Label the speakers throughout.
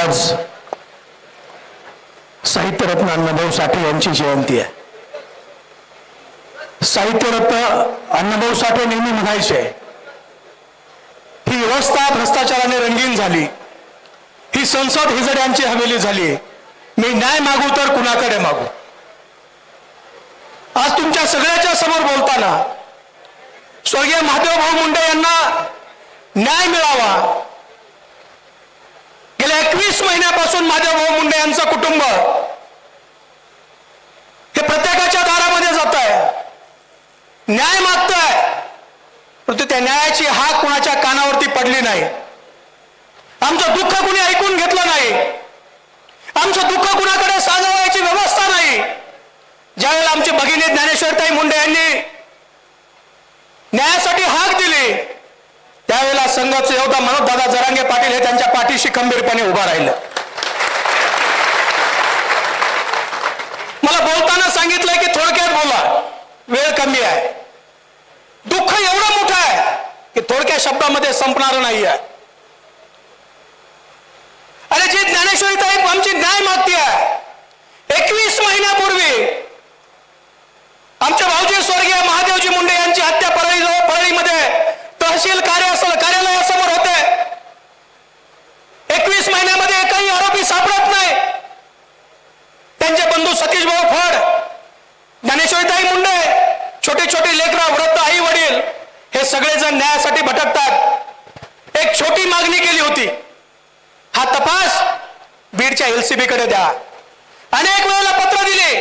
Speaker 1: आज साहित्यरत्न अण्णाभाऊ साठे यांची जयंती आहे. साहित्यरत्न अण्णाभाऊ साठे नेहमी म्हणायचे ही व्यवस्था भ्रष्टाचाराने रंगीन झाली. ही संसद हिजड्यांची हवेली झाली. मी न्याय मागू तर कुणाकडे मागू? आज तुमच्या सगळ्याच्या समोर बोलताना स्वर्गीय महादेवभाऊ मुंडे यांना न्याय मिळावा गेल्या एकवीस महिन्यापासून महादेवभाऊ मुंडे यांचं कुटुंब हे प्रत्येकाच्या दारामध्ये जात आहे. न्याय मागतोय. परंतु त्या न्यायाची हाक कुणाच्या कानावरती पडली नाही. आमचं दुःख कुणी ऐकून घेतलं नाही. आमचं दुःख कुणाकडे साजवायची व्यवस्था नाही. ज्यावेळेला आमची भगिनी ज्ञानेश्वरताई मुंडे यांनी न्यायासाठी हाक दिली त्यावेळेला संघाचे योद्धा मनोज दादा जरांगे पाटील हे त्यांच्या पाठीशी खंबीरपणे उभा राहिलं. मला बोलताना सांगितलंय की थोडक्यात बोला वेळ कमी आहे. दुःख एवढं मोठं आहे की थोडक्या शब्दामध्ये संपणार नाही आहे अरे जी ज्ञानेश्वरी ताई आमची न्याय मागती आहे. एकवीस महिन्यापूर्वी आमच्या भाऊजी स्वर्गीय महादेवजी मुंडे यांची हत्या परळी परळीमध्ये तहसील कार्य कार्यालयासमोर होते एकवीस महिन्यामध्ये एकही आरोपी सापडत नाही. त्यांचे बंधू सतीश भाऊ फड ज्ञानेश्वरीताई मुंडे छोटे छोटे लेकरं वृद्ध आई वडील हे सगळेजण न्यायासाठी भटकतात. एक छोटी मागणी केली होती. हा तपास बीडच्या एलसीबी कडे द्या. अनेक वेळेला पत्र दिले.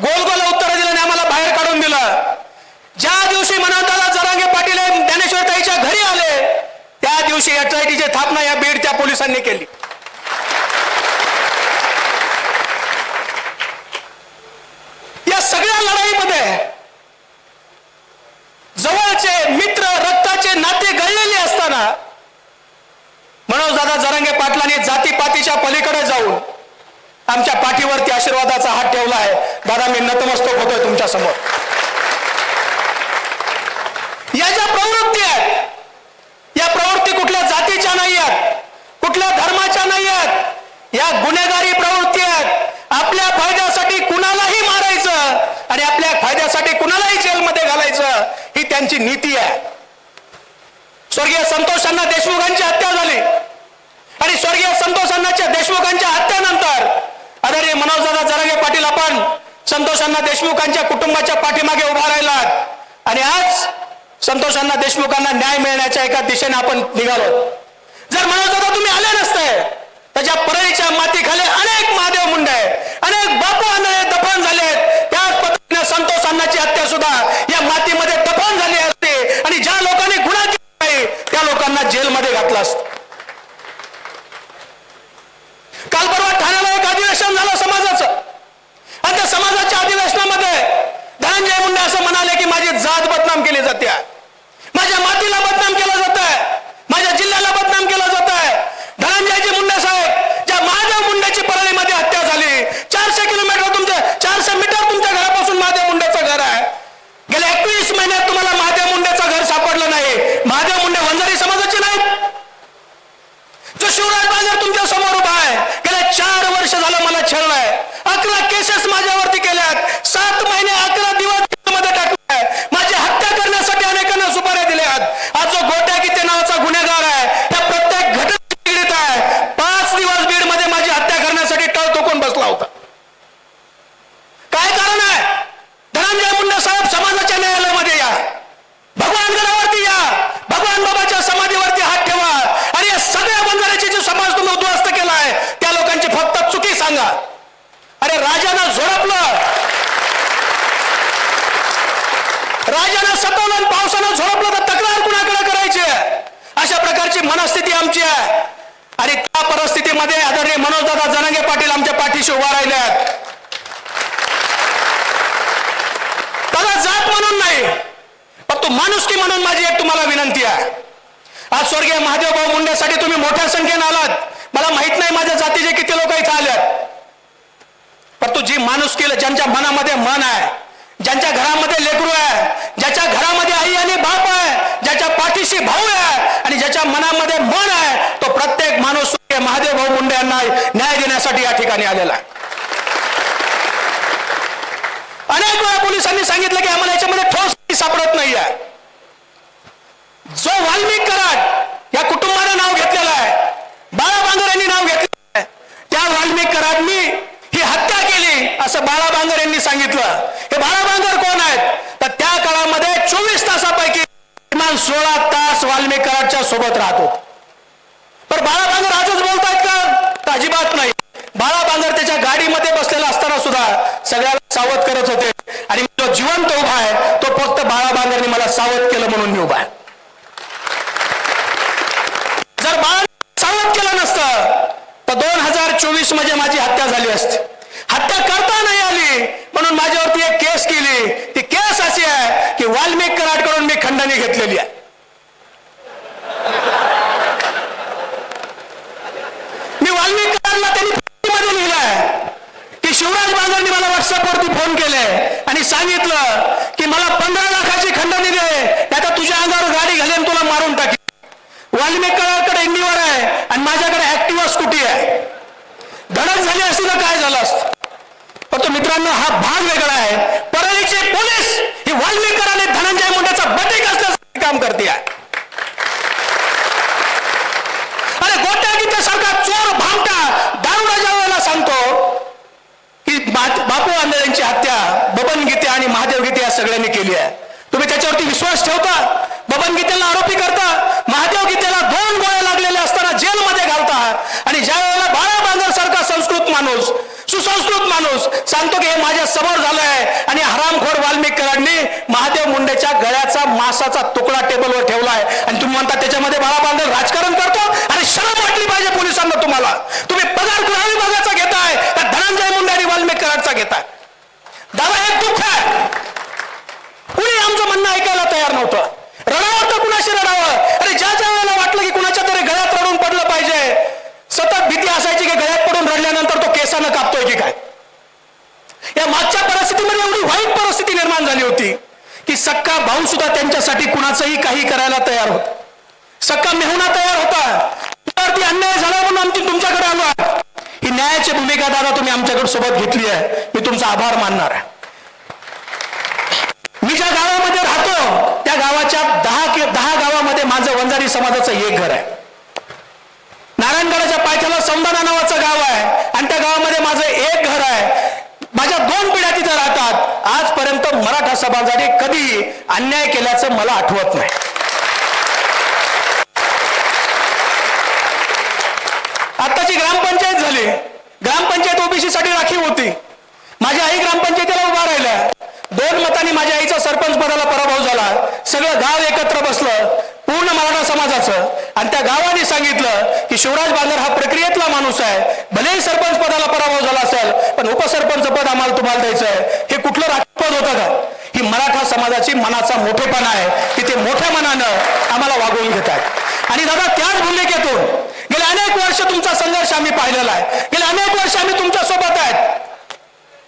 Speaker 1: गोल गोल उत्तर दिलं आणि आम्हाला बाहेर काढून दिलं. ज्या दिवशी मनाताला जरांगे पाटील ज्ञानेश्वर ज्ञानेश्वरताईच्या घरी आले त्या दिवशी एचआयटीची स्थापना या बीडच्या पोलिसांनी केली. सगळ्या लढाईमध्ये जवळचे मित्र रक्ताचे नाते गळलेले असताना मनोज दादा जरांगे पाटलांनी जातीपातीच्या पलीकडे जाऊन आमच्या पाठीवरती आशीर्वादाचा हात ठेवला आहे. दादा मी नतमस्तक होतोय तुमच्यासमोर. या ज्या प्रवृत्ती आहेत या प्रवृत्ती कुठल्या जातीच्या नाही आहेत कुठल्या धर्माच्या नाही आहेत या गुन्हे प्रवृत्ती आहेत आपल्या फायद्यासाठी कुणालाही मारायचं आणि आपल्या कुणालाही जेलमध्ये घालायचं? ही त्यांची नीती आहे. स्वर्गीय संतोषांना देशमुखांची हत्या झाली. आणि स्वर्गीय संतोषांनाच्या देशमुखांच्या हत्येनंतर आदरणीय मनोजदादा जरागे पाटील आपण संतोषांना देशमुखांच्या कुटुंबाच्या पाठीमागे उभा राहिलात. आणि आज संतोषांना देशमुखांना न्याय मिळण्याच्या एका दिशेने आपण निघालो. जर मनोजदादा तुम्ही आले नसते त्याच्या परळीच्या मातीखाली अनेक महादेव मुंडे अनेक बापू आंधळे दफन झाले त्याच संतोष अण्णाची हत्या सुद्धा या मातीमध्ये दफन झाली असते. आणि ज्या लोकांनी गुन्हा केला नाही त्या लोकांना जेलमध्ये घातलं असत. काल परवा ठाण्याला एक अधिवेशन झालं समाजाचं. आणि त्या समाजाच्या अधिवेशनामध्ये धनंजय मुंडे असं म्हणाले की माझी जात बदनाम केली जाते आहे. माझ्या मातीला बदनाम केलं जात आहे माझ्या जिल्ह्याला बदनाम केलं जात आहे धनंजयजी मुंडे साहेब ज्या महादेव मुंडेची परळीमध्ये हत्या झाली चारशे किलोमीटर तुमचे चारशे मीटर तुमच्या घरापासून महादेव मुंडेचं घर आहे गेल्या एकवीस महिन्यात तुम्हाला महादेव मुंडेचं घर सापडलं नाही महादेव मुंडे वंजारी समाजाचे नाहीत जो शिवराज बाजार तुमच्यासमोर उभा आहे गेल्या चार वर्ष झालं मला छळलाय अकरा केसेस माझ्यावरती केल्यात सात महिने अकरा दिवसमध्ये टाकलाय माझी हत्या करण्यासाठी अनेकांना सुपाऱ्या दिल्यात आज जो गोट्या गीते नावाचा गुन्हेगार आहे त्या प्रत्येक घटना पीडित आहे पाच दिवस बीडमध्ये माझी हत्या करण्यासाठी टळ टोकून बसला होता काय कारण आहे धनंजय मुंडे साहेब समाजाच्या न्यायालयामध्ये या भगवान गडावरती या भगवान बाबाच्या समाधीवरती हात ठेवा आणि या सगळ्या बंजाऱ्याची जो समाज तुम्ही उद्ध्वस्त केला आहे त्या लोकांची फक्त चुकी सांगा अरे राजानं झोडपलं राजानं सतवलं आणि पावसानं झोडपलं तर तक्रार कुणाकडे करायची? अशा प्रकारची मनस्थिती आमची आहे. आणि त्या परिस्थितीमध्ये आदरणीय मनोजदादा जनांगे पाटील आमच्या पाठीशी उभा राहिले आहेत त्याला जात म्हणून नाही पण तू माणुसकी म्हणून माझी एक तुम्हाला विनंती आहे. आज स्वर्गीय महादेव भाऊ मुंडेसाठी तुम्ही मोठ्या संख्येने आलात. मला माहीत नाही माझ्या जातीचे किती लोक इथे आले पण तू जी माणूस केलं ज्यांच्या मनामध्ये मन आहे ज्यांच्या घरामध्ये लेकरू आहे ज्याच्या घरामध्ये आई आणि बाप आहे ज्याच्या पाठीशी भाऊ आहे आणि ज्याच्या मनामध्ये मन आहे तो प्रत्येक माणूस महादेव भाऊ मुंडे यांना न्याय देण्यासाठी या ठिकाणी आलेला आहे. अनेक वेळा पोलिसांनी सांगितलं की आम्हाला याच्यामध्ये ठोस सापडत नाही आहे जो वाल्मिक कराड या कुटुंबाने नाव घेतलेलं आहे बाळा बांगर यांनी नाव घेतलेलं आहे त्या वाल्मिक कराडनी ही हत्या केली. असं बाळा बांगर यांनी सांगितलं. हे बाळा बांगर कोण आहेत? तर त्या काळामध्ये चोवीस तासापैकी किमान सोळा तास वाल्मिकांच्या सोबत राहत. होते पण बाळा बांगर आजच बोलतायत का? तर अजिबात नाही. बाळा बांगर त्याच्या गाडीमध्ये बसलेला असताना सुद्धा सगळ्याला सावध करत होते. आणि जो जिवंत उभा आहे तो फक्त बाळा बांगरने मला सावध केलं म्हणून मी उभा आहे. जर बाळा सावध केलं नसतं तर दोन हजार चोवीसमध्ये माझी हत्या झाली असती हत्या करता नाही आली म्हणून माझ्यावरती एक केस केली ती केस अशी आहे की वाल्मिक कराडकडून मी खंडणी घेतलेली आहे. मी वाल्मिक कराडला त्यांनी मध्ये लिहिलंय. की शिवराज बांधवांनी मला व्हॉट्सअपवरती फोन केले आणि सांगितलं की मला पंधरा लाखाची खंडणी दे आता तुझ्या अंगावर गाडी घालेन तुला मारून टाकी वाल्मिक कराडकडे इंडिवर आहे आणि माझ्याकडे ऍक्टिव्हा स्कूटी आहे. धडक झाली असती तर काय झालं असतं? परंतु तो मित्रांनो हा भाग वेगळा आहे. परळीचे पोलीस ही वाल्मिक आणि धनंजय मुंडेचा बटेक असल्याचं काम करते आहे. अरे गोट्या सरकार चोर भामटा दारुडा वेळेला सांगतो की बापू आंधळ्यांची हत्या बबन गीते आणि महादेव गीते या सगळ्यांनी केली आहे. तुम्ही त्याच्यावरती विश्वास ठेवता? बबन गीतेला आरोपी करता? महादेव गीतेला दोन गोळे लागलेले असताना जेलमध्ये घालता? आणि ज्या वेळेला बाळा बांधर सारखा संस्कृत माणूस सुसंस्कृत माणूस सांगतो की हे माझ्यासमोर झालंय आणि हरा वाल्मिक महादेव मुंडेच्या गळ्याचा मासाचा तुकडा टेबलवर ठेवलाय आणि तुम्ही म्हणता त्याच्यामध्ये बाळा बांधव राजकारण करतो? आणि शरम वाटली पाहिजे पोलिसांना तुम्हाला. तुम्ही पगार गृह विभागाचा घेताय का धनंजय मुंडे आणि वाल्मिक घेताय. दादा हे दुःख आहे. कुणी आमचं म्हणणं ऐकायला तयार नव्हतं? रडावं तर कुणाशी रडावं? अरे ज्या ज्या वेळेला वाटलं की कुणाच्या तरी गळ्यात रडून पडलं पाहिजे सतत भीती असायची की गळ्यात पडून रडल्यानंतर तो केसानं कापतोय की काय या मागच्या परिस्थितीमध्ये एवढी वाईट परिस्थिती निर्माण झाली होती की सक्का भाऊ सुद्धा त्यांच्यासाठी कुणाचंही काही करायला तयार होत. सक्का मेहुणा तयार होता. त्यावरती अन्याय झाला म्हणून आमची तुमच्याकडे आलो आहे. ही न्यायाची भूमिका दादा तुम्ही आमच्याकडे सोबत घेतली आहे. मी तुमचा आभार मानणार आहे. मी ज्या गावामध्ये राहतो त्या गावाच्या दहा दहा गावामध्ये माझं वंजारी समाजाचं एक घर आहे. नारायणगडाच्या पायथ्याला सौंदाना नावाचं गाव आहे आणि त्या गावामध्ये माझं एक घर आहे माझ्या दोन पिढ्या तिथं राहतात. आजपर्यंत मराठा समाजाने कधी अन्याय केल्याचं मला आठवत नाही. आताची ग्रामपंचायत झाली. ग्रामपंचायत ओबीसी साठी राखीव होती. माझ्या आई ग्रामपंचायतीला उभा राहिल्या. दोन मतांनी माझ्या आईचा सरपंच पदाला पराभव झाला. सगळं गाव एकत्र बसलं. पूर्ण मराठा समाजाचं. आणि त्या गावाने सांगितलं की शिवराज बांगर हा प्रक्रियेतला माणूस आहे. भलेही सरपंच पदाला पराभव झाला असेल पण उपसरपंच पद आम्हाला तुम्हाला द्यायचं आहे हे कुठलं राजपद होतं का? ही मराठा समाजाची मनाचा मोठेपणा आहे. की ते मोठ्या मनानं आम्हाला वागवून घेत आहेत आणि दादा त्याच भूमिकेतून गेले अनेक वर्ष तुमचा संघर्ष आम्ही पाहिलेला आहे. गेले अनेक वर्ष आम्ही तुमच्यासोबत आहेत.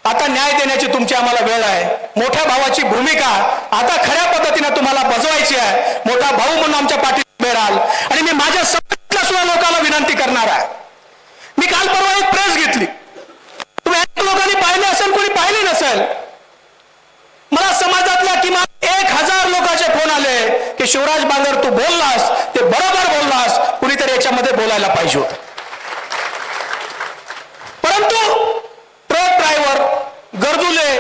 Speaker 1: आता न्याय देण्याची तुमची आम्हाला वेळ आहे. मोठ्या भावाची भूमिका आता खऱ्या पद्धतीने तुम्हाला बजवायची आहे. मोठा भाऊ म्हणून आमच्या पाठी उभे राहाल. आणि मी माझ्या समाजातल्या सुद्धा लोकांना विनंती करणार आहे. मी काल परवा एक प्रेस घेतली. पाहिले असेल कोणी पाहिले नसेल. मला समाजातल्या किमान एक हजार लोकांचे फोन आले की शिवराज बांगर तू बोललास ते बरोबर बोललास कुणीतरी याच्यामध्ये बोलायला पाहिजे होत. परंतु ट्रक ड्रायव्हर गरजुले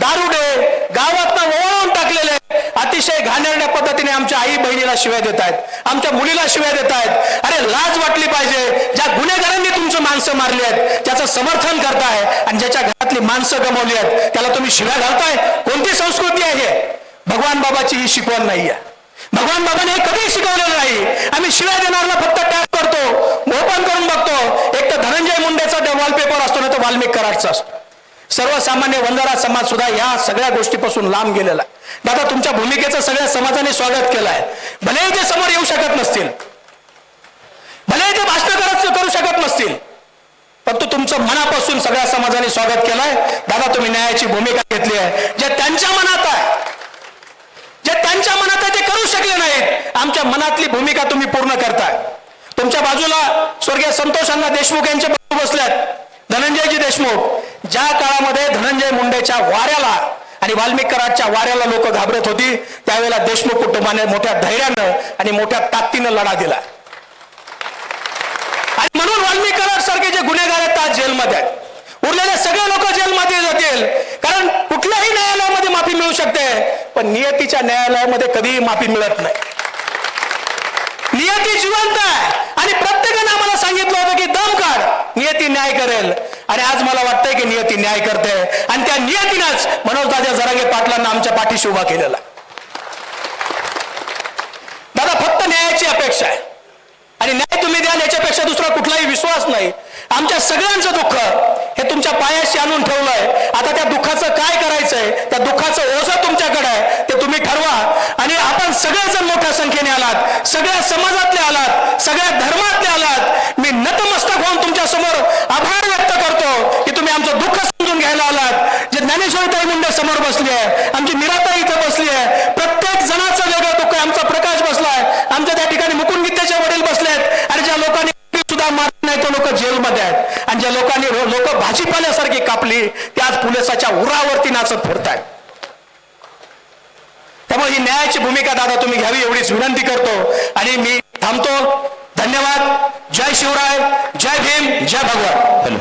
Speaker 1: दारुडे गावातनं ओळून टाकलेले अतिशय घाणेरड्या पद्धतीने आमच्या आई बहिणीला शिव्या देत आहेत आमच्या मुलीला शिव्या देत आहेत. अरे लाज वाटली पाहिजे. ज्या गुन्हेगारांनी तुमचं माणसं मारली आहेत त्याचं समर्थन करताय आणि ज्याच्या घरातली माणसं गमावली आहेत. त्याला तुम्ही शिव्या घालताय? कोणती संस्कृती आहे भगवान बाबाची ही शिकवण नाही आहे. भगवान बाबाने हे कधी शिकवलेलं नाही. आम्ही शिव्या देणारला फक्त टॅप करतो ओपन करून बघतो. एक तर धनंजय मुंडेचा वॉलपेपर असतो ना तर वाल्मिक कराडचा असतो. सर्वसामान्य वंजारा समाज सुद्धा या सगळ्या गोष्टीपासून लांब गेलेला आहे. दादा तुमच्या भूमिकेचं सगळ्या समाजाने स्वागत केलं आहे. भलेही ते समोर येऊ शकत नसतील. भलेही ते भाषण करत करू शकत नसतील. तुमचं मनापासून सगळ्या समाजाने स्वागत केलंय. दादा तुम्ही न्यायाची भूमिका घेतली आहे. जे त्यांच्या मनात आहे जे त्यांच्या मनात आहे ते करू शकले नाहीत. आमच्या मनातली भूमिका तुम्ही पूर्ण करताय. तुमच्या बाजूला स्वर्गीय संतोषांना देशमुख यांचे बंधू बसल्यात धनंजयजी देशमुख. ज्या काळामध्ये धनंजय मुंडेच्या वाऱ्याला आणि वाल्मिकराजच्या वाऱ्याला लोक घाबरत होती त्यावेळेला देशमुख कुटुंबाने मोठ्या धैर्यानं आणि मोठ्या ताकदीनं लढा दिला. म्हणून वाल्मिक सारखे जे गुन्हेगार आहेत आज जेलमध्ये आहेत. उरलेले सगळे लोक जेलमध्ये जातील. कारण कुठल्याही न्यायालयामध्ये माफी मिळू शकते पण नियतीच्या न्यायालयामध्ये कधीही माफी मिळत नाही. नियती जिवंत आहे. आणि प्रत्येकाने आम्हाला सांगितलं होतं की दम काढ नियती न्याय करेल. आणि आज मला वाटतंय की नियती न्याय करते. आणि त्या नियतीनंच मनोजदादा जरांगे पाटलांना आमच्या पाठीशी उभा केलेला दादा फक्त न्यायाची अपेक्षा आहे आणि न्याय तुम्ही द्याल याच्यापेक्षा दुसरा कुठलाही विश्वास नाही. आमच्या सगळ्यांचं दुःख हे तुमच्या पायाशी आणून ठेवलंय. आता त्या दुःखाचं काय करायचंय? त्या दुःखाचं ओझं तुमच्याकडे आहे. ते तुम्ही ठरवा. आणि आपण सगळेजण मोठ्या संख्येने आलात. सगळ्या समाजातले आलात. सगळ्या धर्मातले आलात. मी नतमस्तक होऊन तुमच्यासमोर आभार व्यक्त करतो की तुम्ही आमचं दुःख समजून घ्यायला आलात. जे ज्ञानेश्वरीताई मुंडे समोर बसले आहे आमची निरात ते उरावरती नाचत फिरताय. त्यामुळे ही न्यायाची भूमिका दादा तुम्ही घ्यावी एवढीच विनंती करतो. आणि मी थांबतो. धन्यवाद. जय शिवराय. जय भीम. जय भगवान